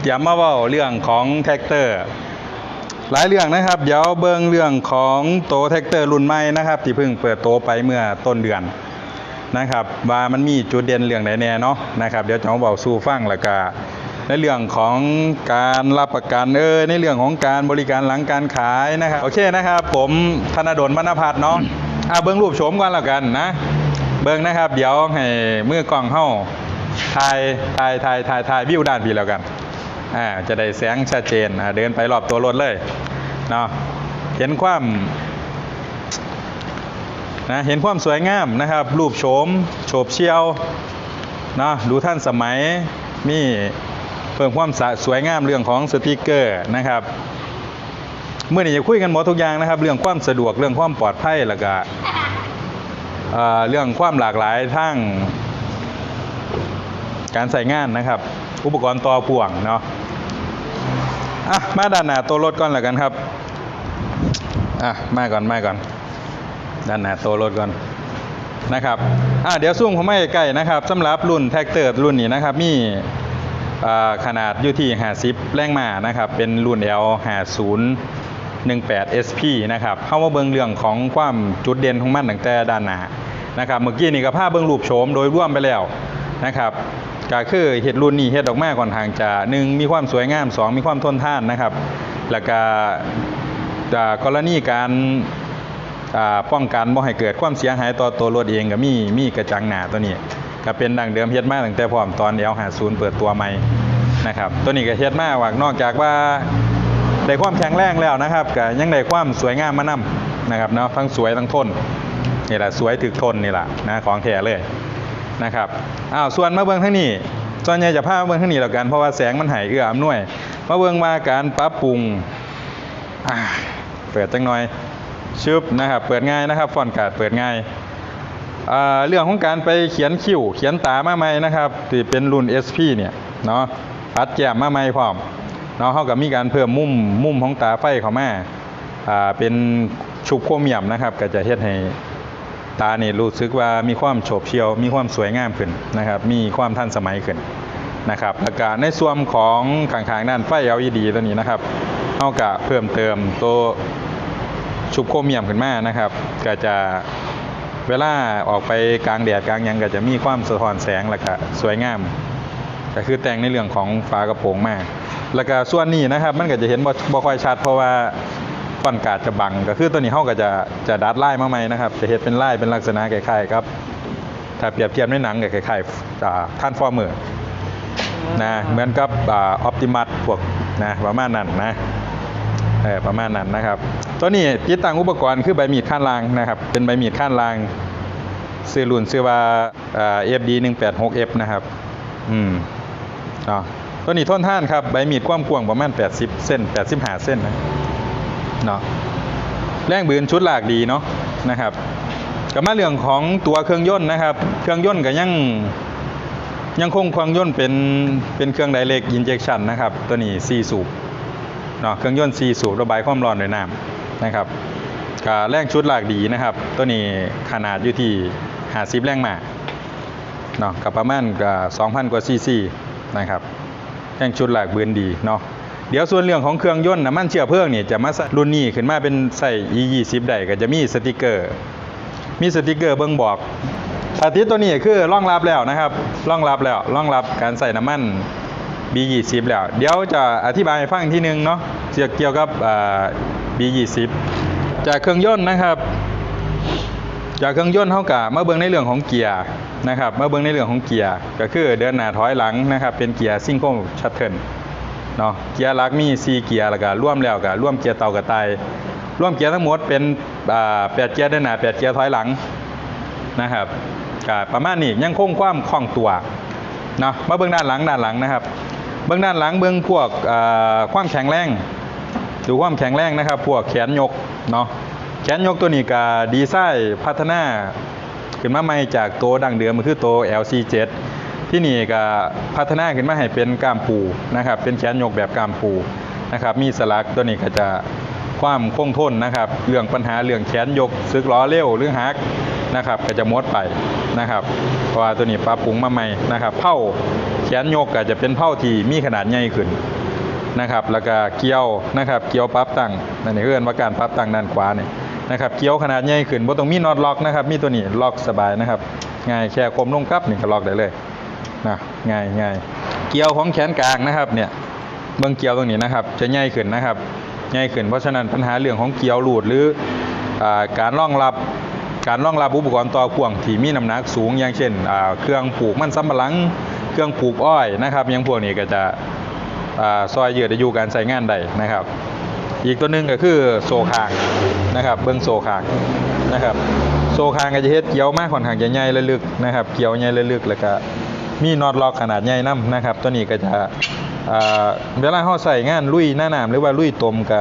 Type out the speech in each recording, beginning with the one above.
เตรียมาว้าเรื่องของแท็กเตอร์ หลายเรื่องนะครับ เดี๋ยวเบิ่งเรื่องของโตแท็กเตอร์รุ่นใหม่นะครับ ที่เพิ่งเปิดโตไปเมื่อต้นเดือนนะครับ ว่ามันมีจุดเด่นเรื่องไหนแน่เนาะนะครับเดี๋ยวจะมาบอกสู่ฟังแล้วก็ในเรื่องของการรับประกันเออในเรื่องของการบริการหลังการขายนะครับโอเคนะครับ ผมธนดลมณพัฒน์เนาะอะเบิ่งรูปโฉมก่อนแล้วกันนะ เบิ่งนะครับ เดี๋ยวให้มือกล้องเฮาถ่ายถ่ายถ่ายถ่ายถ่ายวิวด้านพี่แล้วกัน อ่าจะได้แสงชัดเจนอ่าเดินไปรอบตัวรถเลยเนาะเห็นความนะเห็นความสวยงามนะครับ รูปโฉมโฉบเชี่ยวเนาะดูท่านสมัยมีเพิ่มความสสวยงามเรื่องของสติกเกอร์นะครับเมื่อนี้จะคุยกันหมดทุกอย่างนะครับ เรื่องความสะดวกเรื่องความปลอดภัยแล้วก็เอ่อเรื่องความหลากหลายทั้งการใส่งานนะครับ อุปกรณ์ต่อพ่วงเนาะ อะมาด้านหน้าตัวรถก่อนแล้วกันครับอะมาก่อนมาก่อน ด้านหน้าตัวรถก่อนนะครับอะเดี๋ยวซูมเข้ามาใกล้ๆนะครับสำหรับรุ่นแท็กเตอร์รุ่นนี้นะครับมีอ่ขนาดอยู่ที่ 50 แรงม้านะครับ เป็นรุ่น L 5018 SP นะครับเข้ามาเบิ่งเรื่องของความจุดเด่นของมันตั้งแต่ด้านหน้านะครับ เมื่อกี้นี่ก็พาเบิ่งรูปโฉมโดยร่วมไปแล้วนะครับ ก็คือเห็ดรุ่นนี้เห็ดออกมาค่อนข้างจะหนึ่งมีความสวยงามสองมีความทนทานนะครับ แล้วก็อ่ากรณีการป้องกันบ่ให้เกิดความเสียหายต่อตัวรถเองก็มีมีกระจังหนาตัวนี้ก็เป็นดังเดิมเฮ็ดมาตั้งแต่พร้อมตอน L50 เปิดตัวใหม่นะครับตัวนี้ก็เฮ็ดมาว่านอกจากว่าได้ความแข็งแรงแล้วนะครับก็ยังได้ความสวยงามมานํนะครับเนาะทั้งสวยทั้งทนนี่แหละสวยถึกทนนี่แหละนะของแท้เลย นะครับอ้าวส่วนมาเบิ่งทางนี้ส่วนใหญ่จะพามาเบิ่งทางนี้แล้วกันเพราะว่าแสงมันให้เอื้ออำนวย มาเบิ่งว่าการปรับปรุงอ่าเปิดจังหน่อยชึบนะครับเปิดง่ายนะครับฟอนต์การ์ดเปิดง่ายอ่าเรื่องของการไปเขียนคิ้วเขียนตามาใหม่นะครับที่เป็นรุ่น SP เนี่ยเนาะปัดแก้มมาใหม่พร้อมเนาะเขากับมีการเพิ่มมุมมุมของตาไฟเข้ามาอ่าเป็นชุบโครเมียมนะครับ ก็จะเฮ็ดให้ ตานี่รู้สึกว่ามีความโฉบเฉี่ยว มีความสวยงามขึ้นนะครับ มีความทันสมัยขึ้นนะครับแล้วก็ในส่วนของข้างๆด้านไฟ LED ตัวนี้นะครับเขาก็เพิ่มเติมตัวชุบโครเมียมขึ้นมานะครับ ก็จะเวลาออกไปกลางแดดกลางยังก็จะมีความสะท้อนแสงแล้วก็สวยงาม ก็คือแต่งในเรื่องของฝากระโปรงมาก แล้วก็ส่วนนี้นะครับ มันก็จะเห็นบ่บ่ค่อยชัดเพราะว่า ฟอนกาดจะบังก็คือตัวนี้เฮาก็จะจะดัดลายมาใหม่นะครับจะเฮ็ดเป็นลายเป็นลักษณะคล้ายๆครับถ้าเปรียบเทียบในหนังก็คล้ายๆอ่าท่านฟอร์เมอร์นะเหมือนกับออปติมัสพวกนะประมาณนั้นนะเออประมาณนั้นนะครับ ตัวนี้ติดตั้งอุปกรณ์คือใบมีดข้านรางนะครับ เป็นใบมีดข้านรางซื้อรุ่นซื้อว่าเอ่อ FD 186F นะครับอืมอ๋อตัวนี้ทนท่านครับ ใบมีดความกว้างประมาณ 80 เส้น85 เส้นนะ เนาะแรงบืนชุดหลากดีเนาะนะครับกับมาเรื่องของตัวเครื่องยนต์นะครับ เครื่องยนต์ก็ยังยังคงเครื่องยนต์เป็นเป็นเครื่องไดเรกอินเจคชันนะครับ ตัวนี้4สูบเนาะเครื่องยนต์4สูบระบายความร้อนด้วยน้ำนะครับก็แรงชุดหลากดีนะครับ ตัวนี้ขนาดอยู่ที่50แรงมาเนาะกับประมาณก็2,000 กว่าซีซีนะครับแรงชุดหลากเบือนดีเนาะ เดี๋ยวส่วนเรื่องของเครื่องยนต์น้ำมันเชื้อเพลิงนี่จะมาส่รุ่นนี้ขึ้นมาเป็นใส่ E20 ได้ก็จะมีสติกเกอร์ มีสติกเกอร์เบิ่งบอกสาธิตตัวนี้คือรองรับแล้วนะครับรองรับแล้วรองรับการใส่น้ำมัน B20 แล้ว เดี๋ยวจะอธิบายให้ฟังอีกทีหนึงเนาะเกี่ยวกับ B20 จากเครื่องยนต์นะครับ จากเครื่องยนต์เท่ากับมาเบิ่งในเรื่องของเกียร์นะครับมาเบิ่งในเรื่องของเกียร์ก็คือเดินหน้าถอยหลังนะครับ เป็นเกียร์ซิงโครชัตเทิล เนาะเกียร์หลักมี4เกียร์แล้วก็ร่วมแล้วก็ร่วมเกียร์เต่ากระต่ายร่วมเกียร์ทั้งหมดเป็นอ่า8เกียร์เดินหน้า8เกียร์ถอยหลังนะครับก็ประมาณนี้ยังคงความคล่องตัวเนาะมาเบิ่งด้านหลังด้านหลังนะครับ เบื้องด้านหลังเบื้องพวกอ่าความแข็งแรงดูความแข็งแรงนะครับ พวกแขนยกเนาะแขนยกตัวนี้ก็ดีไซน์พัฒนาขึ้นมาใหม่จากตัวดังเดิมมันคือตัว LC7 ที่นี่ก็พัฒนาขึ้นมาให้เป็นก้ามปูนะครับ เป็นแขนยกแบบก้ามปูนะครับ มีสลักตัวนี้ก็จะความคงทนนะครับ เรื่องปัญหาเรื่องแขนยกซึกล้อเร็วหรือหักนะครับ ก็จะมดไปนะครับเพราะว่าตัวนี้ปรับปรุงมาใหม่นะครับเผาแขนยกก็จะเป็นเผาที่มีขนาดใหญ่ขึ้นนะครับ แล้วก็เกี้ยวนะครับ เกี้ยวปั๊บตั้งนั่นนี่เรียกว่าการปั๊บตั้งด้านขวาเนี่ยนะครับเกี้ยวขนาดใหญ่ขึ้นบ่ต้องมีน็อตล็อกนะครับ มีตัวนี้ล็อกสบายนะครับง่ายแค่คมลงกับนี่ก็ล็อกได้เลย นะง่ายง่ายเกียวของแขนกลางนะครับเนี่ยเบื้องเกียวตรงนี้นะครับ จะใหญ่ขึ้นนะครับใหญ่ขึ้นเพราะฉะนั้นปัญหาเรื่องของเกียวหลุดหรืออการรองรับการรองรับอุปกรณ์ต่อพ่วงที่มีน้ำหนักสูงอย่างเช่นเครื่องปลูกมันสำปะหลัง เครื่องปลูกอ้อยนะครับย่างพวกนี้ก็จะซอยยืดอายุการใช้งานได้นะครับ อีกตัวหนึ่งก็คือโซคางนะครับ เบื้องโซคางนะครับ โซคางก็จะเฮ็ดเกี่ยวมากค่อนข้างจะใหญ่และลึกนะครับ เกี่ยวใหญ่และลึกแล้วก็ มีน็อตล็อกขนาดใหญ่นํนะครับ ตัวนี้ก็จะเวลาเฮาใส่งานลุยหน้าหน้ำหรือว่าลุยตมก็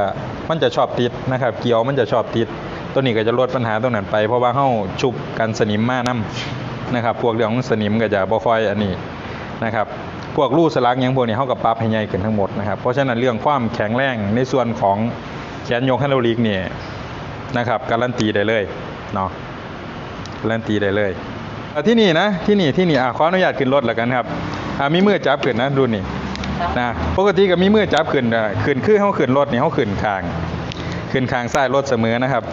มันจะชอบติดนะครับ เกี่ยวมันจะชอบติด ตัวนี้ก็จะลดปัญหาตรงนั้นไป เพราะว่าเฮาชุบกันสนิมมานํนะครับ พวกเรื่องของสนิมก็จะบ่ค่อยอันนี้นะครับพวกรูสลักยังพวกนี้เฮาก็ปรับให้ใหญ่ขึ้นทั้งหมดนะครับ เพราะฉะนั้นเรื่องความแข็งแรงในส่วนของแขนยกไฮดรอลิกเนี่ยนะครับการันตีได้เลยเนาะการันตีได้เลย ที่นี่นะที่นี่ที่นี่อะขออนุญาตขึ้นรถแล้วกันครับอะมีมือจับขึ้นนะดูนี่นะปกติก็มีมือจับขึ้นขึ้นคือเฮาขึ้นรถนี่เฮาขึ้นข้าง ขึ้นข้างซ้ายรถเสมอนะครับ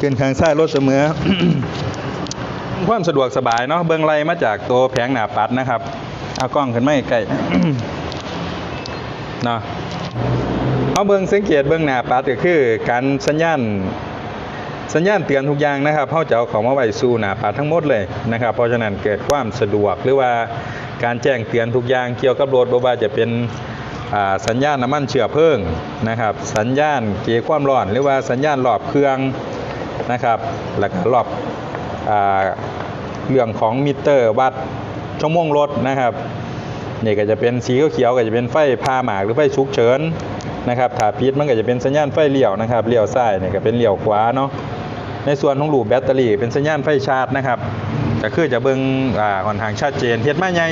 ขึ้นข้างซ้ายรถเสมอความสะดวกสบายเนาะเบื้องไล่มาจากตัวแผงหนาปัดนะครับเอากล้องขึ้นไมาใกล้นะเอาเบื้องสังเกตเบื้องหนาปัดก็คือการสัญญาณ สัญญาณเตือนทุกอย่างนะครับเขาจะเอาของมาไว้สู่หน้าปัดทั้งหมดเลยนะครับ เพราะฉะนั้นเกิดความสะดวกหรือว่าการแจ้งเตือนทุกอย่างเกี่ยวกับรถบ่ว่าจะเป็นสัญญาณน้ำมันเชื้อเพลิงนะครับ สัญญาณเกียความร้อน หรือว่าสัญญาณรอบเครื่องนะครับแล้วก็รอบอเรื่องของมิเตอร์วัดชั่วโมงรถนะครับนี่ก็จะเป็นสีเขียวก็จะเป็นไฟพาหมากหรือไฟฉุกเฉิน นะครับถ้าพิษมันก็จะเป็นสัญญาณไฟเลี้ยวนะครับเลี้ยวซ้ายเนี่ยก็เป็นเลี้ยวขวาเนาะในส่วนของลูปแบตเตอรี่เป็นสัญญาณไฟชาร์จนะครับก็คือจะเบิ่งอ่าค่อนข้างชัดเจนเฮ็ดมาใหญ่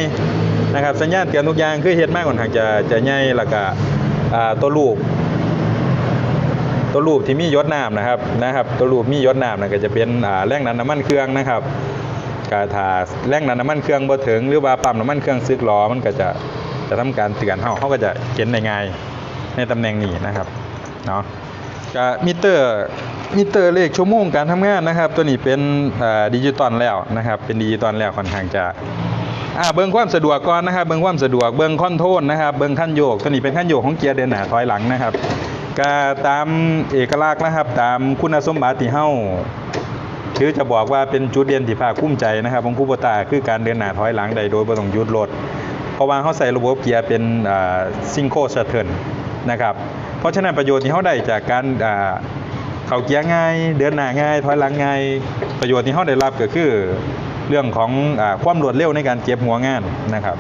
นะครับสัญญาณเตือนทุกอย่างคือเฮ็ดมาค่อนข้างจะจะใหญ่แล้วก็อ่าตัวลูปตัวรูปที่มียศน้ำนะครับนะครับตัวรูปมียศน้ำนะก็จะเป็นอ่าแรงดันน้ำมันเครื่องนะครับกาถาแรงดันน้ำมันเครื่องบ่ถึงหรือว่าปั๊มน้ำมันเครื่องซึกหรอมันก็จะจะทำการเตือนเฮาเขาก็จะเห็นได้ง่าย ในตำแหน่งนี้นะครับเนาะก็มิเตอร์มิเตอร์เลขชั่วโมงการทำงานนะครับ ตัวนี้เป็นดิจิตอลแล้วนะครับเป็นดิจิตอลแล้วค่อนข้างจะอ่าเบิ่งความสะดวกก่อนนะครับเบิ่งความสะดวกเบิ่งคอนโทรลนะครับเบิ่งขั้นโยกตัวนี้เป็นขั้นโยกของเกียร์เดินหน้าถอยหลังนะครับก็ตามเอกลักษณ์นะครับ ตามคุณสมบัติที่เฮาถือจะบอกว่าเป็นจุดเด่นที่ภาคภูมิใจนะครับของคูโบตาคือการเดินหน้าถอยหลังได้โดยบ่ต้องยุดรถเพราะว่าเฮาใส่ระบบเกียร์เป็นอ่าซิงโครชัตเทิลนะครับ เพราะฉะนั้นประโยชน์ที่เฮาได้จากการเข้าเกียร์ง่าย เดินหน้าง่ายถอยหลังง่าย ประโยชน์ที่เขาได้รับก็คือ เรื่องของอความรวดเร็วในการเก็บหัวงานนะครับ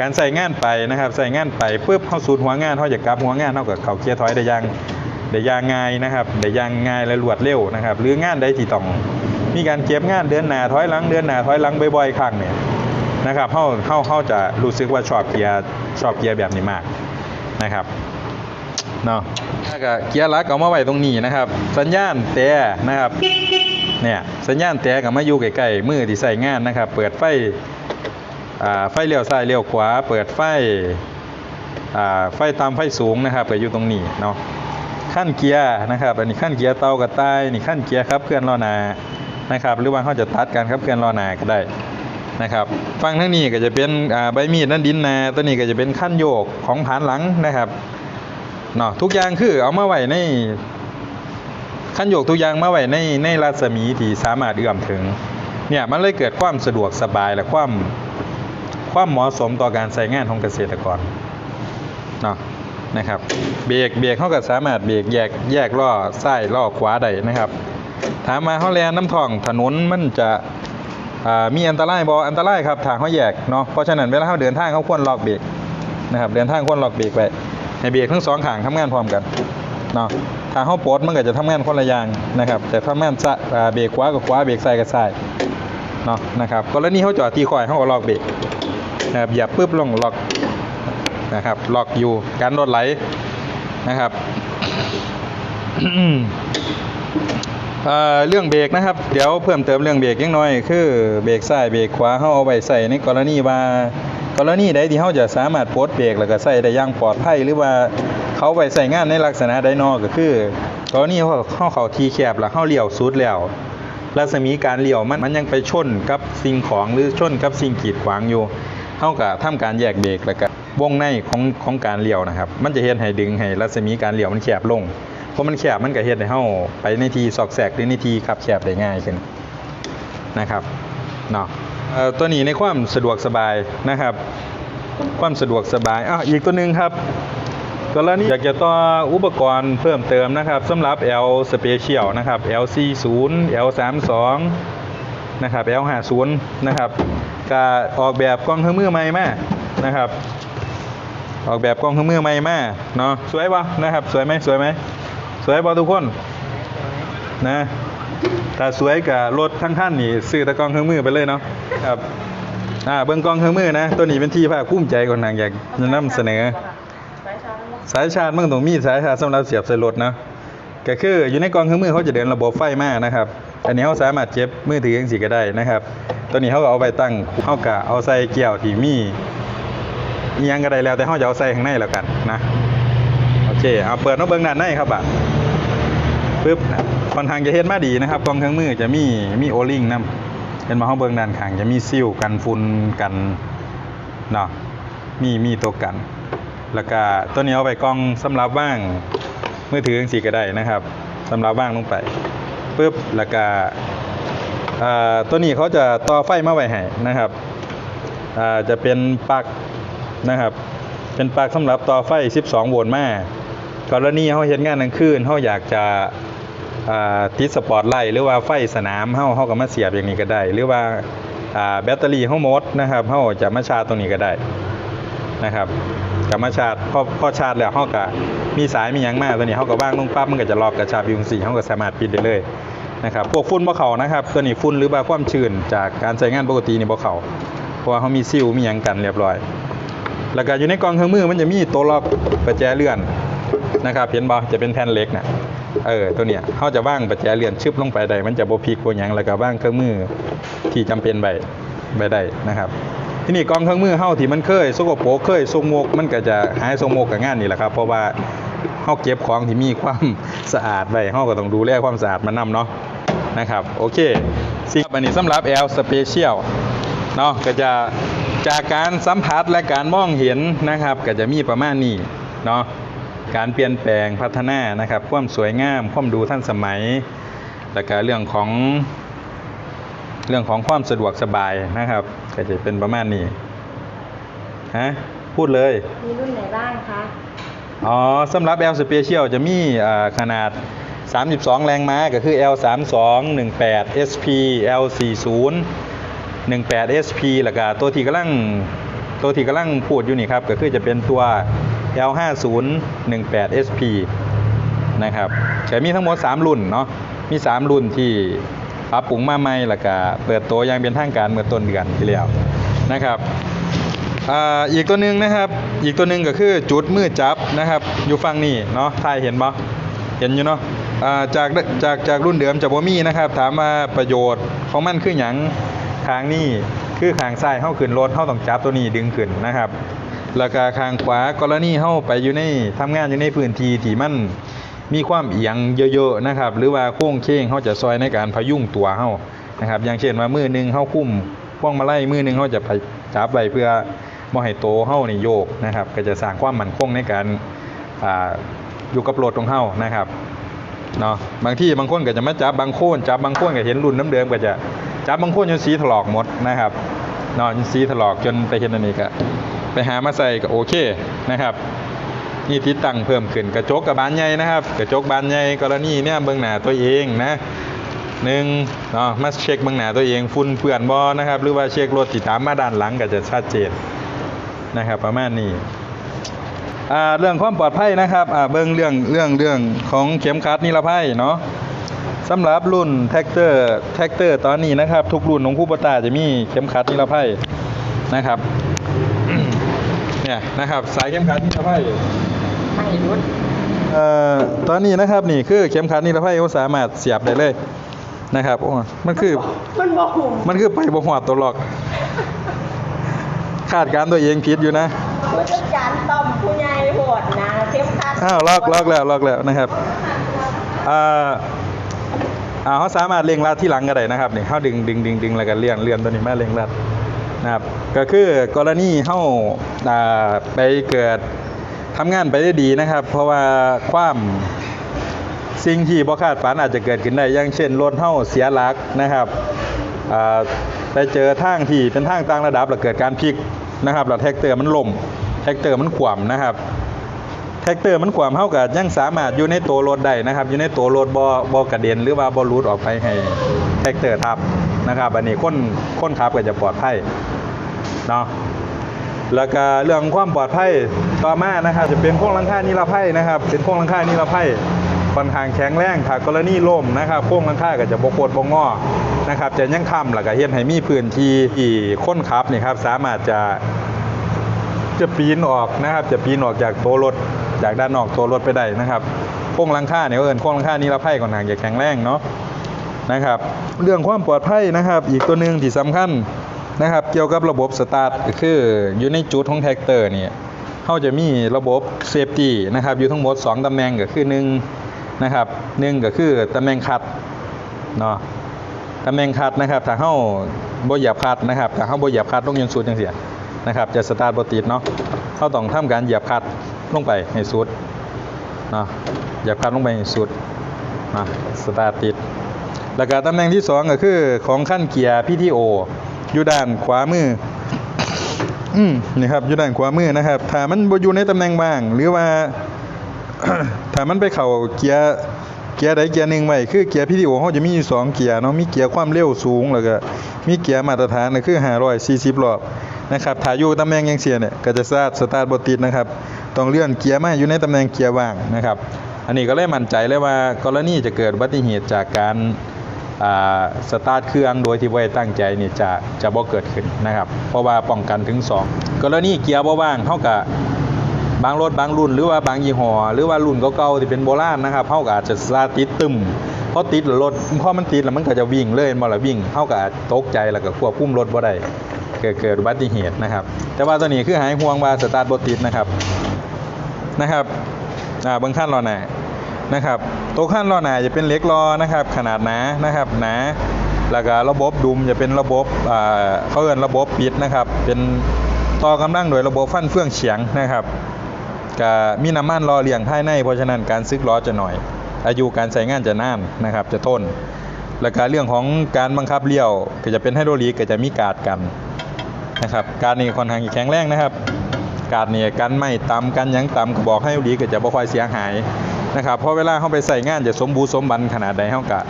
การใส่งานไปนะครับใส่งานไปปุ๊บเข้าสูตรหัวงานเขาจะกลับหัวงานเท่ากับเขาเกียร์ถอยได้ยางได้ยางง่ายนะครับได้ยางง่ายและรวดเร็วนะครับ หรืองานใดที่ต้อง มีการเก็บงานเดินหน้าถอยหลังเดินหน้าถอยหลังบ่อยๆครั้งเนี่ยนะครับเขาเขาเขาจะรู้สึกว่าชอบเกียร์ชอบเกียร์แบบนี้มากนะครับ เนาะแล้วก็เกียร์ลักเอามาไว้ตรงนี้นะครับ สัญญาณแต่นะครับเนี่ยสัญญาณแต่กับมาอยู่ใกล้ๆมือที่ใส่งานนะครับ เปิดไฟอ่าไฟเลี้ยวซ้ายเลี้ยวขวา เปิดไฟอ่าไฟตามไฟสูงนะครับก็อยู่ตรงนี้เนาะขั้นเกียร์นะครับ อันนี้ขั้นเกียร์เตากระต่ายนี่ขั้นเกียร์ครับเคลื่อนล้อหนานะครับ หรือว่าเขาจะตัดการครับเคลื่อนล้อหนาก็ได้นะครับฝั่งทั้งนี้ก็จะเป็นอ่าใบมีดนั่นดินนาตัวนี้ก็จะเป็นขั้นโยกของผานหลังนะครับ เนาะทุกอย่างคือเอามาไว้ในขั้นโยกทุกอย่างมาไว้ในในรัศมีที่สามารถเอื้อมถึงเนี่ยมันเลยเกิดความสะดวกสบายและความความเหมาะสมต่อการใช้งานของเกษตรกรเนาะนะครับเบรกเบรกเขาก็สามารถเบรกแยกแยกล้อซ้ายล้อขวาได้นะครับ ถามมาเขาแลนน้ำท่องถนนมันจะมีอันตรายบออันตรายครับทางเขาแยกเนาะเพราะฉะนั้นเวลาเขาเดินทางเขาควรล็อกเบรกนะครับเดินทางควรล็อกเบรกไว้ ให้เบรกทั้งสองข้างทำงานพร้อมกันเนาะถ้าเขาปลดมันก็จะทำงานคนละอย่างนะครับ แต่ทำงานซะเบรกขวากับขวาเบรกซ้ายกับซ้ายเนาะนะครับกรณีเขาจอดที่คอยเขาก็ล็อกเบรกนะครับเหยียบปุ๊บลงล็อกนะครับล็อกอยู่การรถไหลนะครับเเรื่องเบรกนะครับ เดี๋ยวเพิ่มเติมเรื่องเบรกยังน้อย คือเบรกซ้ายเบรกขวาเฮาเอาไว้ใส่ในกรณีว่า กรณีใดที่เฮาจะสามารถปลดเบรกแล้วก็ใส่ได้อย่างปลอดภัยหรือว่าเขาไว้ใส่งานในลักษณะใดนอกก็คือกรณีเฮาเฮาเขาทีแคบแล้วเฮาเลี้ยวสุดแล้วรัศมีการเลี้ยวมันมันยังไปชนกับสิ่งของหรือชนกับสิ่งกีดขวางอยู่เฮาก็ทำการแยกเบรกแล้วก็วงในของของการเลี้ยวนะครับ มันจะเฮ็ดให้ดึงให้รัศมีการเลี้ยวมันแคบลงเพราะมันแคบมันก็เฮ็ดให้เฮาไปในทีซอกแซกหรือในทีขับแคบได้ง่ายขึ้นนะครับเนาะ ตัวนี้ในความสะดวกสบายนะครับ ความสะดวกสบายอ้าวอีกตัวหนึ่งครับกรณีอยากจะต่ออุปกรณ์เพิ่มเติมนะครับสำหรับ L Special นะครับ L40 L32 นะครับ L50 นะครับก็ออกแบบกล้องเครื่องมือใหม่มานะครับ ออกแบบกล้องเครื่องมือใหม่มาเนาะสวยปะนะครับ สวยไหมสวยไหมสวยปะทุกคนนะถ้าสวยกับรถทั้งท่านนี่ซื้อแตะกล้องเครื่องมือไปเลยเนาะ ครับอ่าเบื้องกองเครื่องมือนะ ตัวนี้เป็นที่ภาคภูมิใจของนางอยากจะนำเสนอ สายชาร์จมันต้องมีสายชาร์จสำหรับเสียบใส่รถนะก็คืออยู่ในกองเครื่องมือเขาจะเดินระบบไฟมานะครับอันนี้เขาสามารถเจ็บมือถือยังสีก็ได้นะครับ ตัวนี้เขาก็เอาไปตั้งเขาก็เอาใส่เกี่ยวที่มีอิหยังก็ได้แล้วแต่เขาจะเอาใส่ข้างในแล้วกันนะโอเคเอาเปิดน้องเบิ้องด้านในครับอะปึ๊บค่อนข้างจะเฮ็ดมาดีนะครับกองเครื่องมือจะมีมีโอลิงนํ เห็นมาเขาเบิ้งด้านข้างจะมีซิลกันฝุ่นกันเนาะมีมีตัวกัน แล้วก็ตัวนี้เอาไปกล้องสำหรับว่างมือถือจังสีก็ได้นะครับสำหรับว่างลงไปปุ๊บแล้วก็เอ่อตัวนี้เขาจะต่อไฟมาไว้ให้นะครับอ่าจะเป็นปลั๊กนะครับ เป็นปลั๊กสำหรับต่อไฟ 12 โวลต์มากรณีเขาเห็นงานกลางคืนเขาอยากจะ ติดสปอตไลท์หรือว่าไฟสนามเขาเขาก็มาเสียบอย่างนี้ก็ได้ หรือว่าแบตเตอรี่เขาหมดนะครับเขาจะมาชาร์จตรงนี้ก็ได้นะครับกับมาชาร์จพอพอชาร์จแล้วเขาก็มีสายมีหยังมากตัวนี้เขาก็ว่างลงปั๊บมันก็จะล็อกกระชาบยุงสีเขาก็สามารถปิดได้เลยนะครับพวกฝุ่นบ่เขานะครับ ตัวนี้ฝุ่นหรือว่าความชื้นจากการใช้งานปกตินี่บ่เขาเพราะว่าเขามีซิลมีหยังกันเรียบร้อย แล้วก็อยู่ในกล่องเครื่องมือมันจะมีตัวล็อกประแจเลื่อนนะครับเห็นบ่จะเป็นแผ่นเล็กนะ เออตัวเนี้ยเขาจะว่างประแจเลื่อนชึบลงไปได้มันจะบ่พลิกบ่หยังแล้วก็ว่างเครื่องมือที่จำเป็นไปไปได้นะครับ ที่นี่กองเครื่องมือเฮาที่มันเคยสกปรกเคยสกมกมันก็จะหายสกมกกับงานนี่แหละครับ เพราะว่าเฮาเก็บของที่มีความสะอาดไว้เฮาก็ต้องดูแลความสะอาดมันนํเนาะนะครับโอเคสิ่งอันนี้สำหรับ L Special เนาะก็จะจากการสัมผัสและการมองเห็นนะครับ ก็จะมีประมาณนี้เนาะ การเปลี่ยนแปลงพัฒนานะครับ ความสวยงาม ความดูทันสมัย แล้วก็เรื่องของเรื่องของความสะดวกสบายนะครับ ก็จะเป็นประมาณนี้ฮะพูดเลย มีรุ่นไหนบ้างคะ อ๋อสำหรับ L Special จะมีอ่าขนาด 32 แรงม้าก็คือ L 3 2 1 8 SP L 4 0 18 SP แล้วก็ตัวที่กำลังตัวที่กำลังพูดอยู่นี่ครับ ก็คือจะเป็นตัว L 5 0 18 SP นะครับแต่มีทั้งหมด 3 รุ่นเนาะมี 3 รุ่นที่ปรับปรุงมาใหม่แล้วก็เปิดตัวอย่างเป็นทางการเมื่อต้นเดือนที่แล้วนะครับอ,อีกตัวหนึ่งนะครับอีกตัวหนึ่งก็คือจุดมือจับนะครับ อยู่ฝั่งนี้เนาะทายเห็นบ่เห็นอยู่เนาะจากจากจากรุ่นเดิมจะบ่มีนะครับ ถามว่าประโยชน์ของมันคือหยังทางนี้คือขางซ้ายเฮาขึ้นรถเฮาต้องจับตัวนี้ดึงขึ้นนะครับ แล้วก็ข้างขวากรณีเฮาไปอยู่ในทำงานอยู่ในพื้นที่ที่มันมีความเอียงเยอะๆนะครับ หรือว่าโค้งเคงเฮาจะซอยในการพยุงตัวเฮานะครับ อย่างเช่นว่ามือหนึงเฮาคุ้มพวงมาไลัยมือหนึงเฮาจะไปจับไว้เพื่อบ่ให้โตเฮานี่โยกนะครับ ก็จะสร้างความมั่นคงในการอ่าอยู่กับรถของเฮานะครับเนาะบางที่บางคนก็จะมาจับบางโคนจับบางโคนก็เห็นรุ่นน้ำเดิมก็จะจับบางโคนจนสีถลอกหมดนะครับเนาะจนสีถลอกจนไปเห็นอันนี้ก็ ไปหามาใส่ก็โอเคนะครับนี่ติดตั้งเพิ่มขึ้นกระจกกับบานใหญ่นะครับ กระจกบานใหญ่กรณีเนี่ยเบื้องหน้าตัวเองนะหนึ่งเนาะมาเช็คเบื้องหน้าตัวเองฝุ่นเปื้อนบอนะครับ หรือว่าเช็ครถที่ตามมาด้านหลังก็จะชัดเจนนะครับประมาณนี้เรื่องความปลอดภัยนะครับเบื้องเรื่องเรื่องเรื่องของเข็มขัดนิรภัยเนาะสำหรับรุ่นแท็กเตอร์แท็กเตอร์ตอนนี้นะครับ ทุกรุ่นของคู่ปตาจะมีเข็มขัดนิรภัยนะครับ เนี่ยนะครับสายเข็มขัดนิรภัยไม่รุ่นเอเอ่อตอนนี้นะครับนี่คือเข็มขัดนิรภัยเขาสามารถเสียบได้เลยนะครับโอ้มันคือมันบ่หุ่มมันคือไปบ่หอดตัวหรอกคาดการณ์ตัวเองผิดอยู่นะผู้จัดการต้อมผู้ใหญ่โหดนะเข้มขัดอ้าวลอกลอกแล้วลอกแล้วนะครับอ่าอ่าเขาสามารถเร่งรัดที่หลังก็ได้นะครับนี่เขาดึงดึงดึงดึงแล้วก็เลื่อนเลื่อนตัวนี้มาเร่งรัด นะครับก็คือกรณีเข้าไปเกิดทำงานไปได้ดีนะครับ เพราะว่าความสิ่งที่บ่คาดฝันอาจจะเกิดขึ้นได้อย่างเช่นรถเฮาเสียหลักนะครับไปเจอทางที่เป็นทางต่างระดับแล้วเกิดการพลิกนะครับแล้วแท็กเตอร์มันล่มแท็กเตอร์มันขวมนะครับ แท็กเตอร์มันความเท่ากับยังสามารถอยู่ในตัวรถได้นะครับ อยู่ในตัวรถบอบอกระเด็นหรือว่าบอรูดออกไปให้แท็กเตอร์ทับนะครับอันนี้คนคนขับก็จะปลอดภัยเนาะแล้วก็เรื่องความปลอดภัยต่อมานะครับจะเป็นโค้งลังคานิรภัยนะครับ เป็นโค้งลังคานิรภัยค่อนข้างแข็งแรงถ้ากรณีล่มนะครับโค้งลังคาก็จะบกโคดบงอนะครับ จะยังค้ำแล้วก็เฮ็ดให้มีพื้นที่ที่คนขับนี่ครับสามารถจะจะปีนออกนะครับ จะปีนออกจากตัวรถ จากด้านนอกตัวรถไปได้นะครับโค้งลังคาเนี่ยเอิญโค้งลังคานี้เราไพ่ก่อนห่างจะแข็งแรงเนาะนะครับ เรื่องความปลอดภัยนะครับ อีกตัวหนึ่งที่สำคัญนะครับ เกี่ยวกับระบบสตาร์ทก็คืออยู่ในจุดของแท็กเตอร์เนี่ยเขาจะมีระบบเซฟตี้นะครับ อยู่ทั้งหมด 2ตำแหน่งก็คือ1นะครับหนึ่งก็คือตำแหน่งคัดเนาะตำแหน่งคัดนะครับ ถ้าเฮาบ่หยียบคัดนะครับ ถ้าเฮาบ่หยียบคัดลงอยังสุดจังซี่นะครับ จะสตาร์ทบติดเนาะเฮาต้องทำการหยียบคัด ลงไปให้สุดนะเหยียบคัดลงไปให้สุดนะสตาร์ติดแล้วก็ตำแหน่งที่สองก็คือของขั้นเกียร์ PTO อยู่ด้านขวามืออืมนี่ครับอยู่ด้านขวามือนะครับ ถ้ามันบ่อยู่ในตำแหน่งว่าง หรือว่า ถ้ามันไปเข้าเกียร์เกียร์ใดเกียร์หนึ่งไว้คือเกียร์พีดีโอเขาจะมีอยู่สองเกียร์เนาะมีเกียร์ความเร็วสูงแล้วก็มีเกียร์มาตรฐานก็คือ540รอบนะครับถ้าอยู่ตำแหน่งยังเสียเนี่ยก็จะสตาร์ทสตาร์ทบ่ติดนะครับ ต้องเลื่อนเกียร์มาอยู่ในตำแหน่งเกียร์ว่างนะครับ อันนี้ก็เลยมั่นใจเลยว่ากรณีจะเกิดอุบัติเหตุจากการสตาร์ทเครื่องโดยที่ไม่ตั้งใจนี่จะจะบ่เกิดขึ้นนะครับ เพราะว่าป้องกันถึงสองกรณีเกียร์บ่ว่างเท่ากับบางรถบางรุ่น หรือว่าบางยี่ห้อหรือว่ารุ่นเก่าๆที่เป็นโบราณนะครับเขาก็อาจจะสตาร์ทติดตึมพอติดแล้วรถพอมันติดแล้วมันก็จะวิ่งเลยบ่ละวิ่งเขาก็อาจตกใจแล้วก็ควบคุมรถบ่ได้เกิดเกิดอุบัติเหตุนะครับ แต่ว่าตัวนี้คือหายห่วงว่าสตาร์ทบ่ติดนะครับ นะครับอ่าเบางขั้นรอหนานะครับตัวขั้นรอหนาจะเป็นเล็กรอนะครับ ขนาดหนานะครับหนาแล้วก็ระบบดุมจะเป็นระบบอ่าเขาเรียกระบบปิดนะครับ เป็นต่อกำลังโดยระบบฟันเฟืองเฉียงนะครับก็มีน้ำมันรอเลี้ยงภายใน เพราะฉะนั้นการซึกล้อจะหน่อย อายุการใช้งานจะนานนะครับ จะทนและการเรื่องของการบังคับเลี้ยว ก็จะเป็นไฮดรลิกก็จะมีการ์ดกันนะครับ การนี่ค่อนข้างแข็งแรงนะครับ การดนี่ยกันไม่ต่ำกันยังต่ำก็บอกให้ดรอลิกก็จะบ่ค่อยเสียหายนะครับเพราะเวลาเขาไปใส่งานจะสมบูรณ์สมบันขนาดใดเขาก็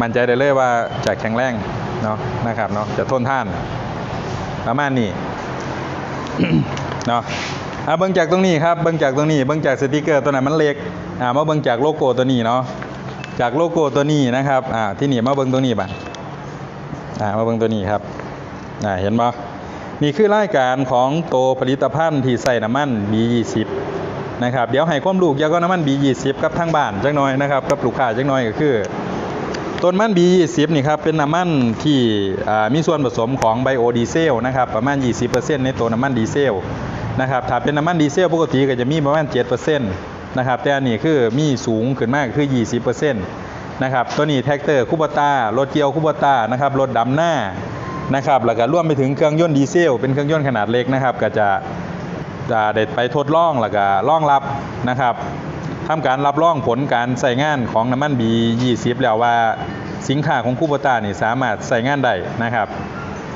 มั่นใจได้เลยว่าจะแข็งแรงเนาะนะครับเนาะจะทนท่านประมาณนี้เนาะอ่าเบิ่งจากตรงนี้ครับเบิ่งจากตรงนี้เบิ่งจากสติกเกอร์ตัวไหนมันเล็กอ่ามาเบิ่งจากโลโก้ตัวนี้เนาะจากโลโก้ตัวนี้นะครับอ่าที่นี่มาเบิ่งตัวนี้บ้างอ่ามาเบิ่งตัวนี้ครับอ่าเห็นบ่ นี่คือรายการของโตผลิตภัณฑ์ที่ใส่น้ำมัน B20 นะครับเดี๋ยวให้ความรู้เกี่ยวกับน้ำมัน B20 กับทางบ้านจักหน่อยนะครับกับลูกค้าจักหน่อยก็คือต้นมัน B20 นี่ครับเป็นน้ำมันที่มีส่วนผสมของไบโอดีเซลนะครับประมาณ 20%ในตัวน้ำมันดีเซลนะครับถ้าเป็นน้ำมันดีเซลปกติก็จะมีประมาณ 7%นะครับแต่อันนี้คือมีสูงขึ้นมากคือ 20%นะครับตัวนี้แท็กเตอร์คูบตารถเกียวคูบตานะครับรถดำหน้า นะครับแล้วก็รวมไปถึงเครื่องยนต์ดีเซลเป็นเครื่องยนต์ขนาดเล็กนะครับ ก็จะจะได้ไปทดลองแล้วก็รองรับนะครับทำการรับรองผลการใส่งานของน้ำมัน B20 แล้วว่าสินค้าของคูโบตานี่สามารถใส่งานได้นะครับ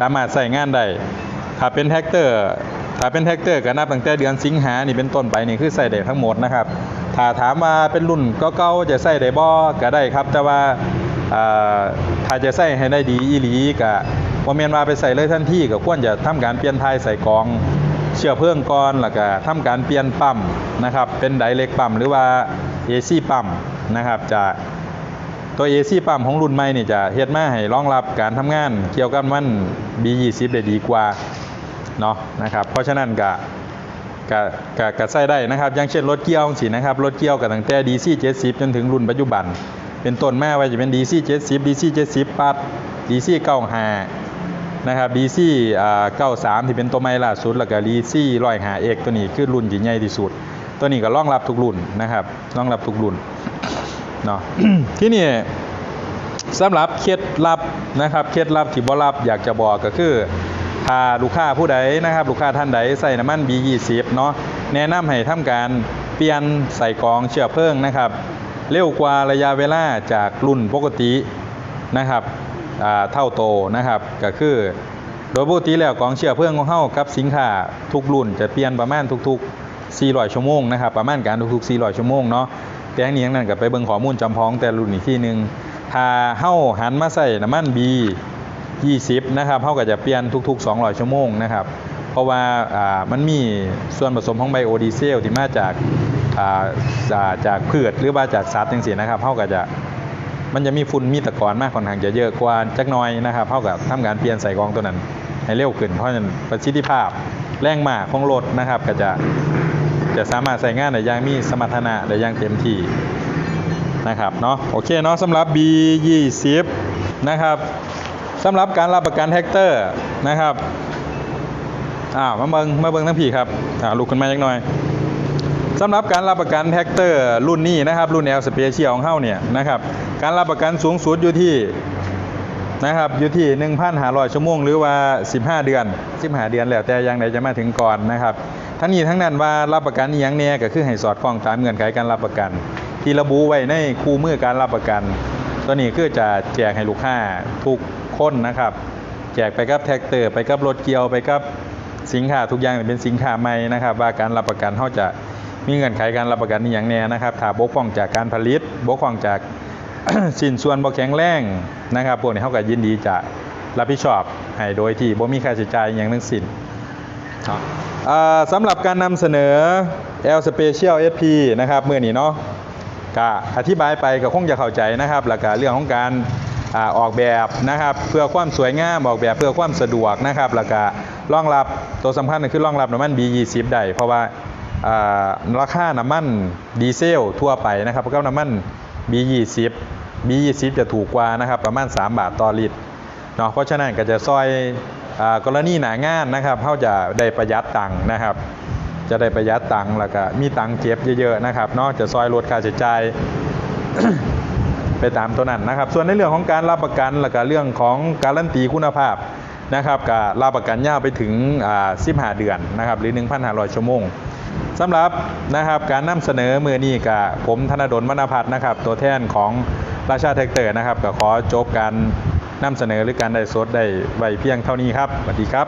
สามารถใส่งานได้ถ้าเป็นแท็กเตอร์ถ้าเป็นแท็กเตอร์ก็นับตั้งแต่เดือนสิงหานี่เป็นต้นไปนี่คือใส่ได้ทั้งหมดนะครับถ้าถามว่าเป็นรุ่นเก่าๆจะใส่ได้บ่ก็ได้ครับ แต่ว่าอ่าถ้าจะใส่ให้ได้ดีอีหลีก็ บ่แม่นว่าไปใส่เลยทันทีก็ควรจะทำการเปลี่ยนทายใส่กองเชื่อเพิ่งก่อนแล้วก็ทำการเปลี่ยนปั๊มนะครับ เป็นไดเรกปั๊มหรือว่า AC ปั๊มนะครับจะตัว AC ปั๊มของรุ่นใหม่นี่จะเฮ็ดมาให้รองรับการทำงานเกี่ยวกับมัน B20 ได้ดีกว่าเนาะนะครับ เพราะฉะนั้นก็ก็ก็ก็ใส่ได้นะครับอย่างเช่นรถเกี่ยวสินะครับรถเกี่ยวกับตั้งแต่ DC 70จนถึงรุ่นปัจจุบัน เป็นต้นแมาไว้จะเป็น DC 70 DC 70ปัด DC 95 นะครับ DC อ่า93ที่เป็นตัวใหม่ล่าสุด แล้วก็ DC 105X ตัวนี้คือรุ่นที่ใหญ่ที่สุด ตัวนี้ก็รองรับทุกรุ่นนะครับรองรับทุกรุ่นเนาะที่นี่สำหรับเคล็ดลับนะครับเคล็ดลับที่บ่ลับอยากจะบอกก็คือถ้าลูกค้าผู้ใดนะครับ ลูกค้าท่านใดใส่น้ำมัน B20 เนาะแนะนำให้ทำการเปลี่ยนใส่กรองเชื้อเพลิงนะครับ เร็วกว่าระยะเวลาจากรุ่นปกตินะครับอ่า เท่าโตนะครับก็คือ โดยปกติแล้วกองเชื้อเพลิงของเฮากับสินค้าทุกรุ่นจะเปลี่ยนประมาณทุกๆ400ชั่วโมงนะครับประมาณการทุกๆ400ชั่วโมงเนาะแต่งนี้ทั้งนั้นก็ไปเบิ่งข้อมูลจำพองแต่รุ่นอีกที่หนึงถ้าเฮาหันมาใส่น้ำมัน B 20นะครับเฮาก็จะเปลี่ยนทุกๆ 200 ชั่วโมงนะครับ เพราะว่าอ่ามันมีส่วนผสมของไบโอดีเซลที่มาจากอ่าจากจากพืชหรือว่าจากสัตว์จังซี่นะครับเฮาก็จะ มันจะมีฝุ่นมีตะกอนมากค่อนข้างจะเยอะกว่าจักหน้อยนะครับเฮาก็ทำการเปลี่ยนใส่กรองตัวนั้น ให้เร็วขึ้น เพราะฉะนั้นประสิทธิภาพแรงม้าของรถนะครับ ก็จะจะสามารถใส่งานได้อย่างมีสมรรถนะได้อย่างเต็มที่นะครับเนาะโอเคเนาะสำหรับ B20 นะครับสำหรับการรับประกันแท็กเตอร์นะครับอ้าวมาเบิงมาเบิงทั้งพี่ครับอ่าลุกขึ้นมาจักหน่อยสำหรับการรับประกันแท็กเตอร์รุ่นนี้นะครับ รุ่น L Special ของเฮาเนี่ยนะครับ การรับประกันสูงสุดอยู่ที่นะครับอยู่ที่ 1,500 ชั่วโมง หรือว่า 15 เดือน 15 เดือนแล้วแต่อยังไหนจะมาถึงก่อนนะครับ ทั้งนี้ทั้งนั้นว่ารับประกันอหยังแน่ก็คือให้สอดคล้องตามเงื่อนไขการรับประกัน ที่ระบุไว้ในคู่มือการรับประกัน ตัวนี้คือจะแจกให้ลูกค้าทุกคนนะครับ แจกไปกับแท็กเตอร์ไปกับรถเกียวไปกับสินค้าทุกอย่างเป็นสินค้าใหม่นะครับ ว่าการรับประกันเขาจะมีเงื่อนไขการรับประกันอย่างแน่นะครับถ้าบกพร่องจากการผลิตบกพร่องจาก สินส่วนบ่แข็งแรงนะครับพวกนี้เขาก็ยินดีจะรับผิดชอบให้โดยที่บ่มีค่าใช้จ่ายอหย่างทั้งสิ้นอ่าสำหรับการนำเสนอ L Special SP นะครับเมื่อนี้เนาะก็อธิบายไปก็คงจะเข้าใจนะครับแล้วก็เรื่องของการอ่าออกแบบนะครับ เพื่อความสวยงามออกแบบเพื่อความสะดวกนะครับแล้วก็รองรับตัวสำคัญก็คือรองรับน้ำมัน B20 ได้เพราะว่าอ่าราคาน้ำมันดีเซลทั่วไปนะครับกับน้ำมัน B20 B20 จะถูกกว่านะครับประมาณ 3 บาทต่อลิตรเนาะเพราะฉะนั้นก็จะซอยอกรณีหนางานนะครับเขาจะได้ประหยัดตังค์นะครับ จะได้ประหยัดตังค์แล้วก็มีตังค์เก็บเยอะๆนะครับเนอกจะซอยลดค่าใช้จ่ายไปตามตัวนั้นนะครับ ส่วนในเรื่องของการรับประกันแล้วก็เรื่องของการันตีคุณภาพนะครับก็รับประกันยาวไปถึงอ่า15เดือนนะครับหรือ 1,500 ชั่วโมง สำหรับนะครับการนำเสนอมือนี้กับผมธนดลวรรณพัฒน์นะครับ ตัวแทนของราชาแท็กเตอร์นะครับก็ขอจบการนำเสนอหรือการได้สดได้ไว้เพียงเท่านี้ครับสวัสดีครับ